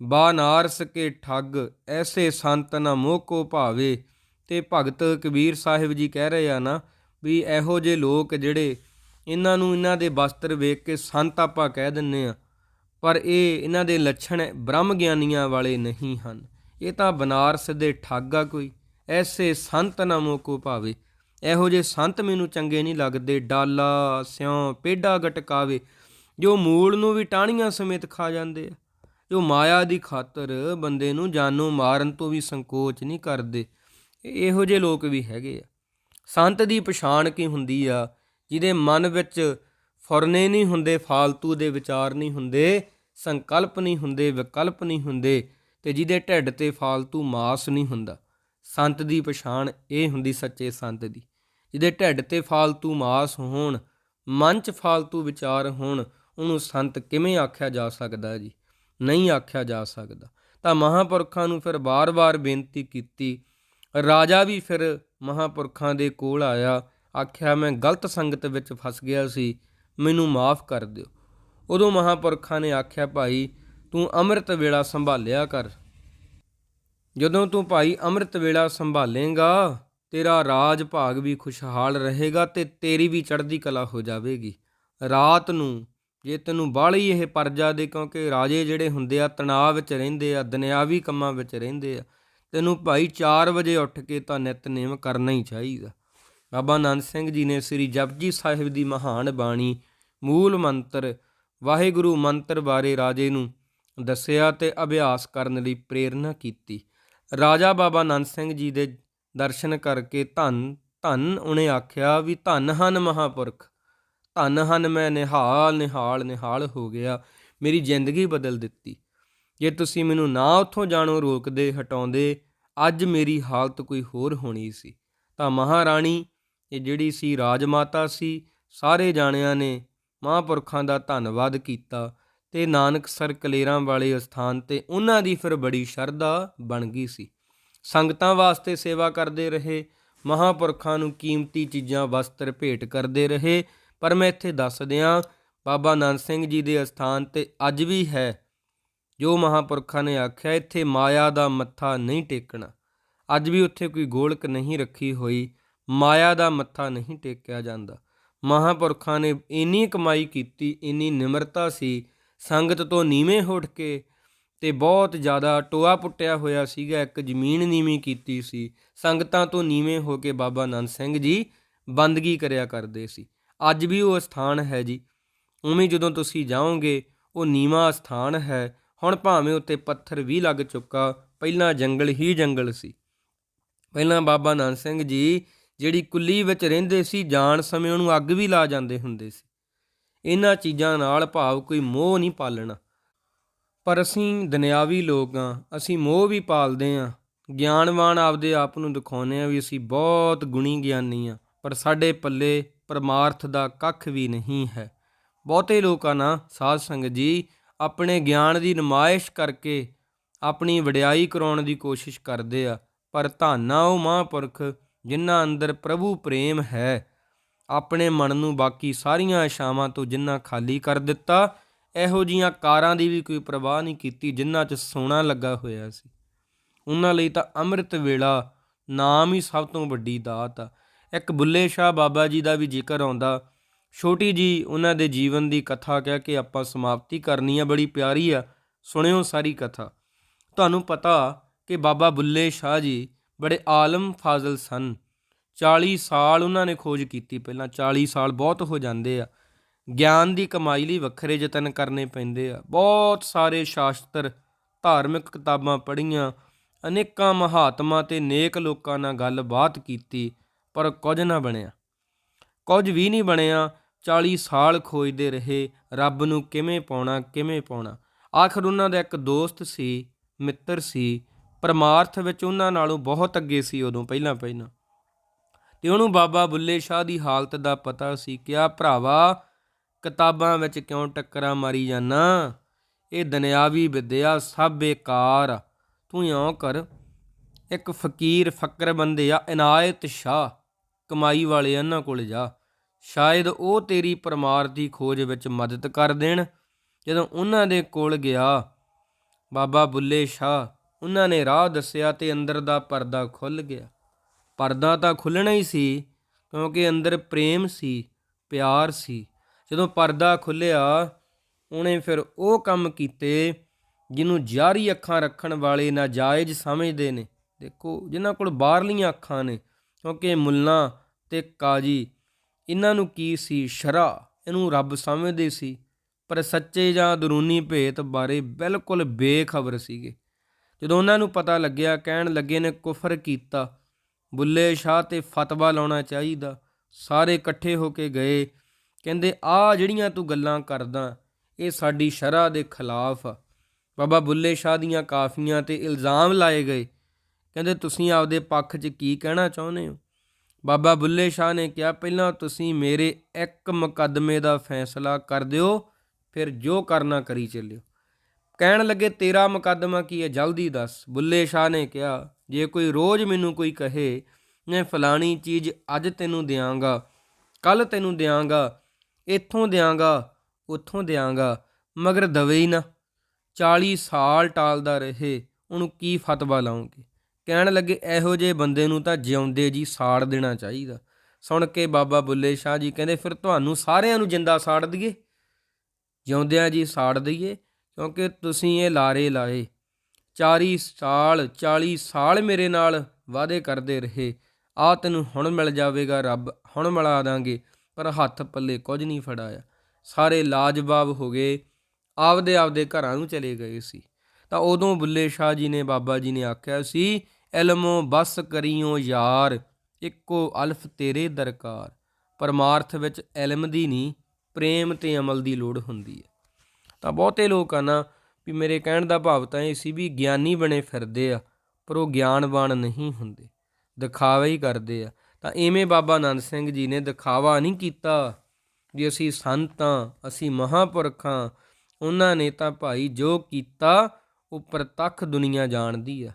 ਬਾਨਾਰਸ ਕੇ ਠੱਗ, ਐਸੇ ਸੰਤ ਨਾ ਮੋਹ ਕੋ ਭਾਵੇ। ਤੇ ਭਗਤ ਕਬੀਰ ਸਾਹਿਬ ਜੀ ਕਹਿ ਰਹੇ ਆ ਨਾ ਵੀ ਇਹੋ ਜਿਹੇ ਲੋਕ ਜਿਹੜੇ ਇਹਨਾਂ ਨੂੰ ਇਹਨਾਂ ਦੇ ਵਸਤਰ ਵੇਖ ਕੇ ਸੰਤ ਆਪਾਂ ਕਹਿ ਦਿੰਨੇ ਆ, ਪਰ ਇਹ ਇਹਨਾਂ ਦੇ ਲੱਛਣ ਬ੍ਰਹਮ ਗਿਆਨੀਆਂ ਵਾਲੇ ਨਹੀਂ ਹਨ। ਇਹ ਤਾਂ ਬਨਾਰਸ ਦੇ ਠੱਗ ਆ ਕੋਈ। ਐਸੇ ਸੰਤ ਨਾ ਮੋਕੋ ਭਾਵੇ। ਇਹੋ ਜਿਹੇ ਸੰਤ ਮੈਨੂੰ ਚੰਗੇ ਨਹੀਂ ਲੱਗਦੇ। ਡਾਲਾ, ਸਿਉ, ਪੇਡਾ ਗਟਕਾਵੇ। ਜੋ ਮੂਲ ਨੂੰ ਵੀ ਟਾਹਣੀਆਂ ਸਮੇਤ ਖਾ ਜਾਂਦੇ ਆ। ਜੋ ਮਾਇਆ ਦੀ ਖਾਤਰ ਬੰਦੇ ਨੂੰ ਜਾਨੋਂ ਮਾਰਨ ਤੋਂ ਵੀ ਸੰਕੋਚ ਨਹੀਂ ਕਰਦੇ। ਇਹੋ ਜਿਹੇ ਲੋਕ ਵੀ ਹੈਗੇ ਆ। ਸੰਤ ਦੀ ਪਛਾਣ ਕੀ ਹੁੰਦੀ ਆ? ਜਿਹਦੇ ਮਨ ਵਿੱਚ ਫੁਰਨੇ ਨਹੀਂ ਹੁੰਦੇ, ਫਾਲਤੂ ਦੇ ਵਿਚਾਰ ਨਹੀਂ ਹੁੰਦੇ, ਸੰਕਲਪ ਨਹੀਂ ਹੁੰਦੇ, ਵਿਕਲਪ ਨਹੀਂ ਹੁੰਦੇ ਤੇ ਜਿਹਦੇ ਢਿੱਡ ਤੇ ਫਾਲਤੂ ਮਾਸ ਨਹੀਂ ਹੁੰਦਾ। ਸੰਤ ਦੀ ਪਛਾਣ ਇਹ ਹੁੰਦੀ ਸੱਚੇ ਸੰਤ ਦੀ। ਜਿਹਦੇ ਢਿੱਡ ਤੇ ਫਾਲਤੂ ਮਾਸ ਹੋਣ, ਮਨ 'ਚ ਫਾਲਤੂ ਵਿਚਾਰ ਹੋਣ, ਉਹਨੂੰ ਸੰਤ ਕਿਵੇਂ ਆਖਿਆ ਜਾ ਸਕਦਾ ਜੀ? ਨਹੀਂ ਆਖਿਆ ਜਾ ਸਕਦਾ। ਤਾਂ ਮਹਾਪੁਰਖਾਂ ਨੂੰ ਫਿਰ ਬਾਰ-ਬਾਰ ਬੇਨਤੀ ਕੀਤੀ। ਰਾਜਾ ਵੀ ਫਿਰ ਮਹਾਪੁਰਖਾਂ ਦੇ ਕੋਲ ਆਇਆ, ਆਖਿਆ, ਮੈਂ ਗਲਤ ਸੰਗਤ ਵਿੱਚ ਫਸ ਗਿਆ ਸੀ, ਮੈਨੂੰ ਮਾਫ ਕਰ ਦਿਓ। ਉਦੋਂ ਮਹਾਪੁਰਖਾਂ ਨੇ ਆਖਿਆ, ਭਾਈ, ਤੂੰ ਅੰਮ੍ਰਿਤ ਵੇਲਾ ਸੰਭਾਲਿਆ ਕਰ। ਜਦੋਂ ਤੂੰ ਭਾਈ ਅੰਮ੍ਰਿਤ ਵੇਲਾ ਸੰਭਾਲੇਗਾ, ਤੇਰਾ ਰਾਜ ਭਾਗ ਵੀ ਖੁਸ਼ਹਾਲ ਰਹੇਗਾ ਤੇ ਤੇਰੀ ਵੀ ਚੜ੍ਹਦੀ ਕਲਾ ਹੋ ਜਾਵੇਗੀ। ਰਾਤ ਨੂੰ ਜੇ ਤੈਨੂੰ ਬਾਹਲੀ ਇਹ ਪਰਜਾ ਦੇ, ਕਿਉਂਕਿ ਰਾਜੇ ਜਿਹੜੇ ਹੁੰਦੇ ਆ, ਤਣਾਅ ਵਿੱਚ ਰਹਿੰਦੇ ਆ, ਦੁਨਿਆਵੀ ਕੰਮਾਂ ਵਿੱਚ ਰਹਿੰਦੇ ਆ, ਤੈਨੂੰ ਭਾਈ 4 ਵਜੇ ਉੱਠ ਕੇ ਤਾਂ ਨਿਤਨੇਮ ਕਰਨਾ ਹੀ ਚਾਹੀਦਾ। ਬਾਬਾ ਨੰਦ ਸਿੰਘ ਜੀ ਨੇ ਸ੍ਰੀ ਜਪਜੀ ਸਾਹਿਬ ਦੀ ਮਹਾਨ ਬਾਣੀ, ਮੂਲ ਮੰਤਰ, ਵਾਹਿਗੁਰੂ ਮੰਤਰ ਬਾਰੇ ਰਾਜੇ ਨੂੰ ਦੱਸਿਆ ਤੇ ਅਭਿਆਸ ਕਰਨ ਲਈ ਪ੍ਰੇਰਣਾ ਕੀਤੀ। ਰਾਜਾ ਬਾਬਾ ਨੰਦ ਸਿੰਘ ਜੀ ਦੇ ਦਰਸ਼ਨ ਕਰਕੇ ਧੰਨ ਧੰਨ ਉਹਨੇ ਆਖਿਆ ਵੀ ਧੰਨ ਹਨ ਮਹਾਪੁਰਖ, ਧੰਨ ਹਨ ਮੈਂ ਨਿਹਾਲ ਨਿਹਾਲ ਨਿਹਾਲ ਹੋ ਗਿਆ, ਮੇਰੀ ਜ਼ਿੰਦਗੀ ਬਦਲ ਦਿੱਤੀ। ਜੇ ਤੁਸੀਂ ਮੈਨੂੰ ਨਾ ਉੱਥੋਂ ਜਾਣੋ ਰੋਕਦੇ, ਹਟਾਉਂਦੇ, ਅੱਜ ਮੇਰੀ ਹਾਲਤ ਕੋਈ ਹੋਰ ਹੋਣੀ ਸੀ। ਤਾਂ ਮਹਾਰਾਣੀ, ਇਹ ਜਿਹੜੀ ਸੀ ਰਾਜਮਾਤਾ ਸੀ, ਸਾਰੇ ਜਾਣਿਆਂ ਨੇ ਮਹਾਂਪੁਰਖਾਂ ਦਾ ਧੰਨਵਾਦ ਕੀਤਾ। ਤੇ ਨਾਨਕਸਰ ਕਲੇਰਾਂ ਵਾਲੇ ਸਥਾਨ ਤੇ ਉਹਨਾਂ ਦੀ ਫਿਰ ਬੜੀ ਸ਼ਰਧਾ ਬਣ ਗਈ ਸੀ। ਸੰਗਤਾਂ ਵਾਸਤੇ ਸੇਵਾ ਕਰਦੇ ਰਹੇ, ਮਹਾਂਪੁਰਖਾਂ ਨੂੰ ਕੀਮਤੀ ਚੀਜ਼ਾਂ ਵਸਤਰ ਭੇਟ ਕਰਦੇ ਰਹੇ। ਪਰ ਮੈਂ ਇੱਥੇ ਦੱਸ ਦਿਆਂ, ਬਾਬਾ ਨੰਦ ਸਿੰਘ ਜੀ ਦੇ ਅਸਥਾਨ ਤੇ ਅੱਜ ਵੀ ਹੈ। ਜੋ ਮਹਾਂਪੁਰਖਾਂ ਨੇ ਆਖਿਆ, ਇੱਥੇ ਮਾਇਆ ਦਾ ਮੱਥਾ ਨਹੀਂ ਟੇਕਣਾ। ਅੱਜ ਵੀ ਉੱਥੇ ਕੋਈ ਗੋਲਕ ਨਹੀਂ ਰੱਖੀ ਹੋਈ, ਮਾਇਆ ਦਾ ਮੱਥਾ ਨਹੀਂ ਟੇਕਿਆ ਜਾਂਦਾ। ਮਹਾਂਪੁਰਖਾਂ ਨੇ ਇੰਨੀ ਕਮਾਈ ਕੀਤੀ, ਇੰਨੀ ਨਿਮਰਤਾ ਸੀ ਸੰਗਤ ਤੋਂ ਨੀਵੇਂ ਉੱਠ ਕੇ ਤੇ ਬਹੁਤ ਜ਼ਿਆਦਾ ਟੋਆ ਪੁੱਟਿਆ ਹੋਇਆ ਸੀਗਾ, ਇੱਕ ਜ਼ਮੀਨ ਨੀਵੀਂ ਕੀਤੀ ਸੀ। ਸੰਗਤਾਂ ਤੋਂ ਨੀਵੇਂ ਹੋ ਕੇ ਬਾਬਾ ਨੰਦ ਸਿੰਘ ਜੀ ਬੰਦਗੀ ਕਰਿਆ ਕਰਦੇ ਸੀ। ਅੱਜ ਵੀ ਉਹ ਸਥਾਨ ਹੈ ਜੀ। ਉਵੇਂ ਜਦੋਂ ਤੁਸੀਂ ਜਾਓਗੇ, ਉਹ ਨੀਵਾਂ ਸਥਾਨ ਹੈ। ਹੁਣ ਭਾਵੇਂ ਉੱਤੇ ਪੱਥਰ ਵੀ ਲੱਗ ਚੁੱਕਾ, ਪਹਿਲਾਂ ਜੰਗਲ ਹੀ ਜੰਗਲ ਸੀ। ਪਹਿਲਾਂ ਬਾਬਾ ਨੰਦ ਸਿੰਘ ਜੀ ਜਿਹੜੀ ਕੁੱਲੀ ਵਿੱਚ ਰਹਿੰਦੇ ਸੀ, ਜਾਣ ਸਮੇਂ ਉਹਨੂੰ ਅੱਗ ਵੀ ਲਾ ਜਾਂਦੇ ਹੁੰਦੇ ਸੀ। ਇਹਨਾਂ ਚੀਜ਼ਾਂ ਨਾਲ ਭਾਵ ਕੋਈ ਮੋਹ ਨਹੀਂ ਪਾਲਣਾ। ਪਰ ਅਸੀਂ ਦੁਨਿਆਵੀ ਲੋਕ ਆ ਅਸੀਂ ਮੋਹ ਵੀ ਪਾਲਦੇ ਆ ਗਿਆਨਵਾਨ ਆਪਦੇ ਆਪ ਨੂੰ ਦਿਖਾਉਂਦੇ ਆ ਵੀ ਅਸੀਂ ਬਹੁਤ ਗੁਣੀ ਗਿਆਨੀ ਆ ਪਰ ਸਾਡੇ ਪੱਲੇ ਪਰਮਾਰਥ ਦਾ ਕੱਖ ਵੀ ਨਹੀਂ ਹੈ। ਬਹੁਤੇ ਲੋਕਾਂ ਨਾ ਸਾਧ ਸੰਗਤ ਜੀ ਆਪਣੇ ਗਿਆਨ ਦੀ ਨਮਾਇਸ਼ ਕਰਕੇ ਆਪਣੀ ਵਡਿਆਈ ਕਰਾਉਣ ਦੀ ਕੋਸ਼ਿਸ਼ ਕਰਦੇ ਆ, ਪਰ ਧਾਨਾ ਉਹ ਮਹਾਂਪੁਰਖ ਜਿਨ੍ਹਾਂ ਅੰਦਰ ਪ੍ਰਭੂ ਪ੍ਰੇਮ ਹੈ। ਆਪਣੇ ਮਨ ਨੂੰ ਬਾਕੀ ਸਾਰੀਆਂ ਆਸ਼ਾਵਾਂ ਤੋਂ ਜਿੰਨਾ ਖਾਲੀ ਕਰ ਦਿੱਤਾ, ਇਹੋ ਜੀਆਂ ਕਾਰਾਂ ਦੀ ਵੀ ਕੋਈ ਪਰਵਾਹ ਨਹੀਂ ਕੀਤੀ ਜਿਨ੍ਹਾਂ 'ਚ ਸੋਨਾ ਲੱਗਾ ਹੋਇਆ ਸੀ। ਉਹਨਾਂ ਲਈ ਤਾਂ ਅੰਮ੍ਰਿਤ ਵੇਲਾ ਨਾਮ ਹੀ ਸਭ ਤੋਂ ਵੱਡੀ ਦਾਤ ਆ। ਇੱਕ ਬੁੱਲੇ ਸ਼ਾਹ ਬਾਬਾ ਜੀ ਦਾ ਵੀ ਜ਼ਿਕਰ ਆਉਂਦਾ, ਛੋਟੀ ਜੀ ਉਹਨਾਂ ਦੇ ਜੀਵਨ ਦੀ ਕਥਾ ਕਹਿ ਕੇ ਆਪਾਂ ਸਮਾਪਤੀ ਕਰਨੀ ਆ, ਬੜੀ ਪਿਆਰੀ ਆ, ਸੁਣਿਓ ਸਾਰੀ ਕਥਾ। ਤੁਹਾਨੂੰ ਪਤਾ ਕਿ ਬਾਬਾ ਬੁੱਲੇ ਸ਼ਾਹ ਜੀ ਬੜੇ ਆਲਮ ਫਾਜ਼ਲ ਸਨ। 40 ਸਾਲ ਉਹਨਾਂ ਨੇ ਖੋਜ ਕੀਤੀ ਪਹਿਲਾਂ 40 ਸਾਲ ਬਹੁਤ ਹੋ ਜਾਂਦੇ ਆ। ਗਿਆਨ ਦੀ ਕਮਾਈ ਲਈ ਵੱਖਰੇ ਯਤਨ ਕਰਨੇ ਪੈਂਦੇ ਆ। ਬਹੁਤ ਸਾਰੇ ਸ਼ਾਸਤਰ, ਧਾਰਮਿਕ ਕਿਤਾਬਾਂ ਪੜ੍ਹੀਆਂ, ਅਨੇਕਾਂ ਮਹਾਤਮਾ ਤੇ ਨੇਕ ਲੋਕਾਂ ਨਾਲ ਗੱਲਬਾਤ ਕੀਤੀ, ਪਰ ਕੁਝ ਨਾ ਬਣਿਆ। ਕੁਝ ਵੀ ਨਹੀਂ ਬਣਿਆ। 40 ਸਾਲ ਖੋਜਦੇ ਰਹੇ, ਰੱਬ ਨੂੰ ਕਿਵੇਂ ਪਾਉਣਾ ਕਿਵੇਂ ਪਾਉਣਾ। ਆਖਰ ਉਹਨਾਂ ਦਾ ਇੱਕ ਦੋਸਤ ਸੀ, ਮਿੱਤਰ ਸੀ, ਪਰਮਾਰਥ ਵਿੱਚ ਉਹਨਾਂ ਨਾਲੋਂ ਬਹੁਤ ਅੱਗੇ ਸੀ ਉਦੋਂ ਪਹਿਲਾਂ ਪਹਿਲਾਂ ਤੇ ਉਹਨੂੰ ਬਾਬਾ ਬੁੱਲੇ ਸ਼ਾਹ ਦੀ ਹਾਲਤ ਦਾ ਪਤਾ ਸੀ। ਕਿ ਆ ਭਰਾਵਾ, ਕਿਤਾਬਾਂ ਵਿੱਚ ਕਿਉਂ ਟੱਕਰਾਂ ਮਾਰੀ ਜਾਨਾ? ਇਹ ਦੁਨਿਆਵੀ ਵਿਦਿਆ ਸਭ ਬੇਕਾਰ ਆ। ਤੂੰ ਇਉਂ ਕਰ, ਇੱਕ ਫਕੀਰ ਫਕਰ ਬੰਦੇ ਆ, ਇਨਾਇਤ ਸ਼ਾਹ, ਕਮਾਈ ਵਾਲੇ ਇਹਨਾਂ ਕੋਲ ਜਾ। ਸ਼ਾਇਦ ਉਹ ਤੇਰੀ ਪਰਮਾਰ ਦੀ ਖੋਜ ਵਿੱਚ ਮਦਦ ਕਰ ਦੇਣ। ਜਦੋਂ ਉਹਨਾਂ ਦੇ ਕੋਲ ਗਿਆ, ਬਾਬਾ ਬੁੱਲੇ ਸ਼ਾਹ, ਉਹਨਾਂ ਨੇ ਰਾਹ ਦੱਸਿਆ ਤੇ ਅੰਦਰ ਦਾ ਪਰਦਾ ਖੁੱਲ ਗਿਆ। ਪਰਦਾ ਤਾਂ ਖੁੱਲਣਾ ਹੀ ਸੀ, ਕਿਉਂਕਿ ਅੰਦਰ ਪ੍ਰੇਮ ਸੀ, ਪਿਆਰ ਸੀ। ਜਦੋਂ ਪਰਦਾ ਖੁੱਲਿਆ ਉਹਨੇ ਫਿਰ ਉਹ ਕੰਮ ਕੀਤੇ ਜਿਹਨੂੰ ਜਾਰੀ ਅੱਖਾਂ ਰੱਖਣ ਵਾਲੇ ਨਾਜਾਇਜ਼ ਸਮਝਦੇ ਨੇ। ਦੇਖੋ, ਜਿਨ੍ਹਾਂ ਕੋਲ ਬਾਹਰਲੀਆਂ ਅੱਖਾਂ ਨੇ, ਕਿਉਂਕਿ ਮੁੱਲਾਂ ਤੇ ਕਾਜੀ ਇਹਨਾਂ ਨੂੰ ਕੀ ਸੀ? ਸ਼ਰਾ, ਇਹਨੂੰ ਰੱਬ ਸਮਝਦੇ ਸੀ। ਪਰ ਸੱਚੇ ਜਾਂ ਦਰੂਨੀ ਭੇਤ ਬਾਰੇ ਬਿਲਕੁਲ ਬੇਖਬਰ ਸੀਗੇ। ਜਦੋਂ ਉਹਨਾਂ ਨੂੰ ਪਤਾ ਲੱਗਿਆ, ਕਹਿਣ ਲੱਗੇ ਨੇ, ਕੁਫਰ ਕੀਤਾ। ਬੁੱਲੇ ਸ਼ਾਹ ਤੇ ਫਤਵਾ ਲਾਉਣਾ ਚਾਹੀਦਾ। ਸਾਰੇ ਇਕੱਠੇ ਹੋ ਕੇ ਗਏ। ਕਹਿੰਦੇ ਆ ਜਿਹੜੀਆਂ ਤੂੰ ਗੱਲਾਂ ਕਰਦਾ, ਇਹ ਸਾਡੀ ਸ਼ਰ੍ਹਾ ਦੇ ਖਿਲਾਫ ਆ। ਬਾਬਾ ਬੁੱਲੇ ਸ਼ਾਹ ਦੀਆਂ ਕਾਫੀਆਂ ਤੇ ਇਲਜ਼ਾਮ ਲਾਏ ਗਏ। ਕਹਿੰਦੇ, ਤੁਸੀਂ ਆਪਦੇ ਪੱਖ 'ਚ ਕੀ ਕਹਿਣਾ ਚਾਹੁੰਦੇ ਹੋ? ਬਾਬਾ ਬੁੱਲੇ ਸ਼ਾਹ ਨੇ ਕਿਹਾ, ਪਹਿਲਾਂ ਤੁਸੀਂ ਮੇਰੇ ਇੱਕ ਮੁਕੱਦਮੇ ਦਾ ਫੈਸਲਾ ਕਰ ਦਿਓ, ਫਿਰ ਜੋ ਕਰਨਾ ਕਰੀ ਚੱਲਿਓ। ਕਹਿਣ ਲੱਗੇ, ਤੇਰਾ ਮੁਕੱਦਮਾ ਕੀ ਹੈ? ਜਲਦੀ ਦੱਸ। ਬੁੱਲੇ ਸ਼ਾਹ ਨੇ ਕਿਹਾ ਜੇ ਕੋਈ ਰੋਜ਼ ਮੈਨੂੰ ਕੋਈ ਕਹੇ, ਮੈਂ ਫਲਾਣੀ ਚੀਜ਼ ਅੱਜ ਤੈਨੂੰ ਦਿਆਂਗਾ ਕੱਲ ਤੈਨੂੰ ਦਿਆਂਗਾ, ਇੱਥੋਂ ਦਿਆਂਗਾ, ਉੱਥੋਂ ਦਿਆਂਗਾ, ਮਗਰ ਦਵੇ ਹੀ ਨਾ। 40 ਸਾਲ ਟਾਲਦਾ ਰਹੇ, ਉਹਨੂੰ ਕੀ ਫਤਵਾ ਲਾਉਂਗੇ? ਕਹਿਣ ਲੱਗੇ, ਇਹੋ ਜਿਹੇ ਬੰਦੇ ਨੂੰ ਤਾਂ ਜਿਉਂਦੇ ਜੀ ਸਾੜ ਦੇਣਾ ਚਾਹੀਦਾ। ਸੁਣ ਕੇ ਬਾਬਾ ਬੁੱਲੇ ਸ਼ਾਹ ਜੀ ਕਹਿੰਦੇ, ਫਿਰ ਤੁਹਾਨੂੰ ਸਾਰਿਆਂ ਨੂੰ ਜਿੰਦਾ ਸਾੜ ਦਈਏ? ਜਿਉਂਦਿਆਂ ਜੀ ਸਾੜ ਦਈਏ, ਕਿਉਂਕਿ ਤੁਸੀਂ ਇਹ ਲਾਰੇ ਲਾਏ 40 ਸਾਲ 40 ਸਾਲ ਮੇਰੇ ਨਾਲ ਵਾਅਦੇ ਕਰਦੇ ਰਹੇ। ਆ ਤੈਨੂੰ ਹੁਣ ਮਿਲ ਜਾਵੇਗਾ ਰੱਬ, ਹੁਣ ਮਿਲਾ ਦਾਂਗੇ। ਪਰ ਹੱਥ ਪੱਲੇ ਕੁਝ ਨਹੀਂ ਫੜਾਇਆ। ਸਾਰੇ ਲਾਜਵਾਬ ਹੋ ਗਏ। ਆਪਦੇ ਆਪਦੇ ਘਰਾਂ ਨੂੰ ਚਲੇ ਗਏ ਸੀ। ਤਾਂ ਉਦੋਂ ਬੁੱਲੇ ਸ਼ਾਹ ਜੀ ਨੇ, ਬਾਬਾ ਜੀ ਨੇ ਆਖਿਆ ਸੀ, ਇਲਮੋ ਬਸ ਕਰੀਓ ਯਾਰ, ਇੱਕੋ ਅਲਫ ਤੇਰੇ ਦਰਕਾਰ। ਪਰਮਾਰਥ ਵਿੱਚ ਇਲਮ ਦੀ ਨਹੀਂ, ਪ੍ਰੇਮ ਤੇ ਅਮਲ ਦੀ ਲੋੜ ਹੁੰਦੀ ਹੈ। ਤਾਂ ਬਹੁਤੇ ਲੋਕ ਆ ਨਾ ਵੀ ਮੇਰੇ ਕਹਿਣ ਦਾ ਭਾਵ ਤਾਂ ਇਹ ਸੀ ਵੀ ਗਿਆਨੀ ਬਣੇ ਫਿਰਦੇ ਆ, ਪਰ ਉਹ ਗਿਆਨਵਾਨ ਨਹੀਂ ਹੁੰਦੇ, ਦਿਖਾਵਾ ਹੀ ਕਰਦੇ ਆ। ਤਾਂ ਐਵੇਂ ਬਾਬਾ ਆਨੰਦ ਸਿੰਘ ਜੀ ਨੇ ਦਿਖਾਵਾ ਨਹੀਂ ਕੀਤਾ ਵੀ ਅਸੀਂ ਸੰਤਾਂ ਅਸੀਂ ਮਹਾਪੁਰਖਾਂ ਉਹਨਾਂ ਨੇ ਤਾਂ ਭਾਈ ਜੋ ਕੀਤਾ, ਉਹ ਪ੍ਰਤੱਖ ਦੁਨੀਆ ਜਾਣਦੀ ਆ।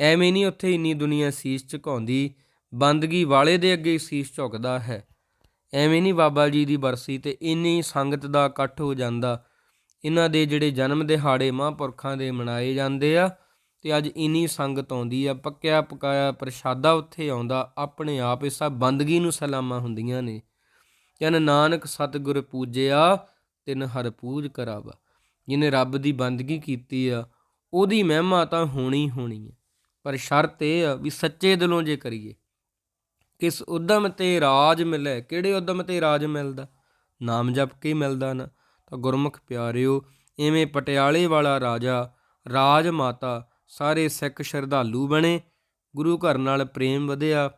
ਐਵੇਂ ਨਹੀਂ ਉੱਥੇ ਇੰਨੀ ਦੁਨੀਆ ਸੀਸ ਝੁਕਾਉਂਦੀ, ਬੰਦਗੀ ਵਾਲੇ ਦੇ ਅੱਗੇ ਸੀਸ ਝੁਕਦਾ ਹੈ। ਐਵੇਂ ਨਹੀਂ ਬਾਬਾ ਜੀ ਦੀ ਬਰਸੀ ਤੇ ਇੰਨੀ ਸੰਗਤ ਦਾ ਇਕੱਠ ਹੋ ਜਾਂਦਾ ਇਹਨਾਂ ਦੇ ਜਿਹੜੇ ਜਨਮ ਦਿਹਾੜੇ ਮਹਾਂਪੁਰਖਾਂ ਦੇ ਮਨਾਏ ਜਾਂਦੇ ਆ ਤੇ ਅੱਜ ਇੰਨੀ ਸੰਗਤ ਆਉਂਦੀ ਆ, ਪੱਕਿਆ ਪਕਾਇਆ ਪ੍ਰਸ਼ਾਦਾ ਉੱਥੇ ਆਉਂਦਾ, ਆਪਣੇ ਆਪ ਇਹ ਸਭ ਬੰਦਗੀ ਨੂੰ ਸਲਾਮਾਂ ਹੁੰਦੀਆਂ ਨੇ। ਜਨ ਨਾਨਕ ਸਤਿਗੁਰ ਪੂਜਿਆ, ਤਿਨ ਹਰ ਪੂਜ ਕਰਾਵਾ। ਜਿਹਨੇ ਰੱਬ ਦੀ ਬੰਦਗੀ ਕੀਤੀ ਆ, ਉਹਦੀ ਮਹਿਮਾ ਤਾਂ ਹੋਣੀ ਹੋਣੀ ਹੈ ਪਰ ਸ਼ਰਤ ਇਹ ਆ ਵੀ ਸੱਚੇ ਦਿਲੋਂ ਜੇ ਕਰੀਏ, ਕਿਸ ਉਦਮ ਤੇ ਰਾਜ ਮਿਲੇ, ਕਿਹੜੇ ਉਦਮ ਤੇ ਰਾਜ ਮਿਲਦਾ? ਨਾਮ ਜਪ ਕੇ ਮਿਲਦਾ ਨਾ। ਤਾਂ ਗੁਰਮੁਖ ਪਿਆਰਿਓ, ਇਵੇਂ ਪਟਿਆਲੇ ਵਾਲਾ ਰਾਜਾ ਰਾਜ ਮਾਤਾ ਸਾਰੇ ਸਿੱਖ ਸ਼ਰਧਾਲੂ ਬਣੇ, ਗੁਰੂ ਘਰ ਨਾਲ ਪ੍ਰੇਮ ਵਧਿਆ।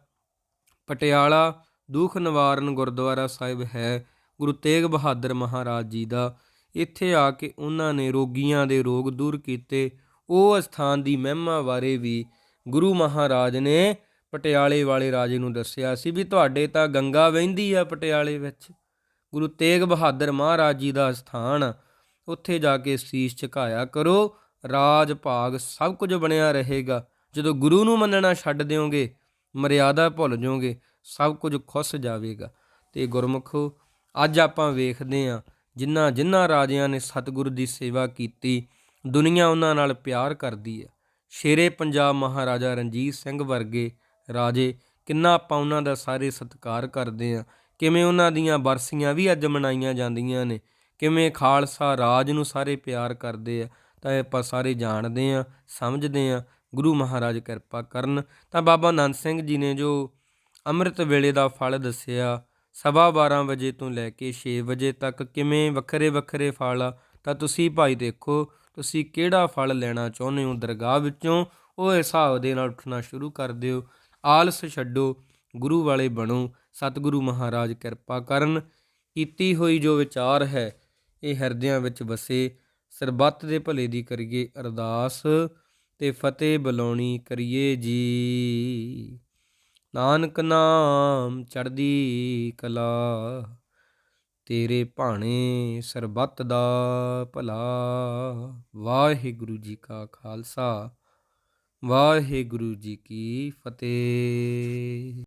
ਪਟਿਆਲਾ ਦੁੱਖ ਨਿਵਾਰਨ ਗੁਰਦੁਆਰਾ ਸਾਹਿਬ ਹੈ, ਗੁਰੂ ਤੇਗ ਬਹਾਦਰ ਮਹਾਰਾਜ ਜੀ ਦਾ। ਇੱਥੇ ਆ ਕੇ ਉਹਨਾਂ ਨੇ ਰੋਗੀਆਂ ਦੇ ਰੋਗ ਦੂਰ ਕੀਤੇ। ਉਹ ਸਥਾਨ ਦੀ ਮਹਿਮਾ ਬਾਰੇ ਵੀ ਗੁਰੂ ਮਹਾਰਾਜ ਨੇ ਪਟਿਆਲੇ ਵਾਲੇ ਰਾਜੇ ਨੂੰ ਦੱਸਿਆ ਸੀ ਵੀ ਤੁਹਾਡੇ ਤਾਂ ਗੰਗਾ ਵਹਿੰਦੀ ਆ ਪਟਿਆਲੇ ਵਿੱਚ। ਗੁਰੂ ਤੇਗ ਬਹਾਦਰ ਮਹਾਰਾਜ ਜੀ ਦਾ ਸਥਾਨ ਆ। ਉੱਥੇ ਜਾ ਕੇ ਸੀਸ ਝੁਕਾਇਆ ਕਰੋ, ਰਾਜ ਭਾਗ ਸਭ ਕੁਝ ਬਣਿਆ ਰਹੇਗਾ। ਜਦੋਂ ਗੁਰੂ ਨੂੰ ਮੰਨਣਾ ਛੱਡ ਦਿਓਗੇ, ਮਰਿਆਦਾ ਭੁੱਲ ਜਾਓਗੇ ਸਭ ਕੁਝ ਖੁੱਸ ਜਾਵੇਗਾ। ਤੇ ਗੁਰਮੁਖੋ, ਅੱਜ ਆਪਾਂ ਵੇਖਦੇ ਹਾਂ ਜਿਨ੍ਹਾਂ ਜਿਨ੍ਹਾਂ ਰਾਜਿਆਂ ਨੇ ਸਤਿਗੁਰੂ ਦੀ ਸੇਵਾ ਕੀਤੀ, ਦੁਨੀਆ ਉਹਨਾਂ ਨਾਲ ਪਿਆਰ ਕਰਦੀ ਹੈ। ਸ਼ੇਰੇ ਪੰਜਾਬ ਮਹਾਰਾਜਾ ਰਣਜੀਤ ਸਿੰਘ ਵਰਗੇ ਰਾਜੇ ਕਿੰਨਾ ਆਪਾਂ ਉਹਨਾਂ ਦਾ ਸਾਰੇ ਸਤਿਕਾਰ ਕਰਦੇ ਆ ਕਿਵੇਂ ਉਹਨਾਂ ਦੀਆਂ ਬਰਸੀਆਂ ਵੀ ਅੱਜ ਮਨਾਈਆਂ ਜਾਂਦੀਆਂ ਨੇ, ਕਿਵੇਂ ਖਾਲਸਾ ਰਾਜ ਨੂੰ ਸਾਰੇ ਪਿਆਰ ਕਰਦੇ ਆ, ਤਾਂ ਇਹ ਆਪਾਂ ਸਾਰੇ ਜਾਣਦੇ ਆ, ਸਮਝਦੇ ਆ, ਗੁਰੂ ਮਹਾਰਾਜ ਕਿਰਪਾ ਕਰਨ। ਤਾਂ ਬਾਬਾ ਨੰਦ ਸਿੰਘ ਜੀ ਨੇ ਜੋ ਅੰਮ੍ਰਿਤ ਵੇਲੇ ਦਾ ਫਲ ਦੱਸਿਆ, ਸਵਾ 12 ਵਜੇ ਤੋਂ ਲੈ ਕੇ 6 ਵਜੇ ਤੱਕ ਕਿਵੇਂ ਵੱਖਰੇ ਵੱਖਰੇ ਫਲ ਆ, ਤਾਂ ਤੁਸੀਂ ਭਾਈ ਦੇਖੋ, ਤੁਸੀਂ ਕਿਹੜਾ ਫਲ ਲੈਣਾ ਚਾਹੁੰਦੇ ਹੋ, ਦਰਗਾਹ ਵਿੱਚੋਂ? ਉਹ ਹਿਸਾਬ ਦੇ ਨਾਲ ਉੱਠਣਾ ਸ਼ੁਰੂ ਕਰ ਦਿਓ। ਆਲਸ ਛੱਡੋ, ਗੁਰੂ ਵਾਲੇ ਬਣੋ। ਸਤਿਗੁਰੂ ਮਹਾਰਾਜ ਕਿਰਪਾ ਕਰਨ ਕੀਤੀ ਹੋਈ ਜੋ ਵਿਚਾਰ ਹੈ, ਇਹ ਹਿਰਦਿਆਂ ਵਿੱਚ ਵਸੇ, ਸਰਬੱਤ ਦੇ ਭਲੇ ਦੀ ਕਰੀਏ ਅਰਦਾਸ ਤੇ ਫਤਿਹ ਬੁਲਾਉਣੀ ਕਰੀਏ ਜੀ। ਨਾਨਕ ਨਾਮ ਚੜ੍ਹਦੀ ਕਲਾ, ਤੇਰੇ ਭਾਣੇ ਸਰਬੱਤ ਦਾ ਭਲਾ। ਵਾਹਿਗੁਰੂ ਜੀ ਕਾ ਖਾਲਸਾ, ਵਾਹਿਗੁਰੂ ਜੀ ਕੀ ਫਤਿਹ।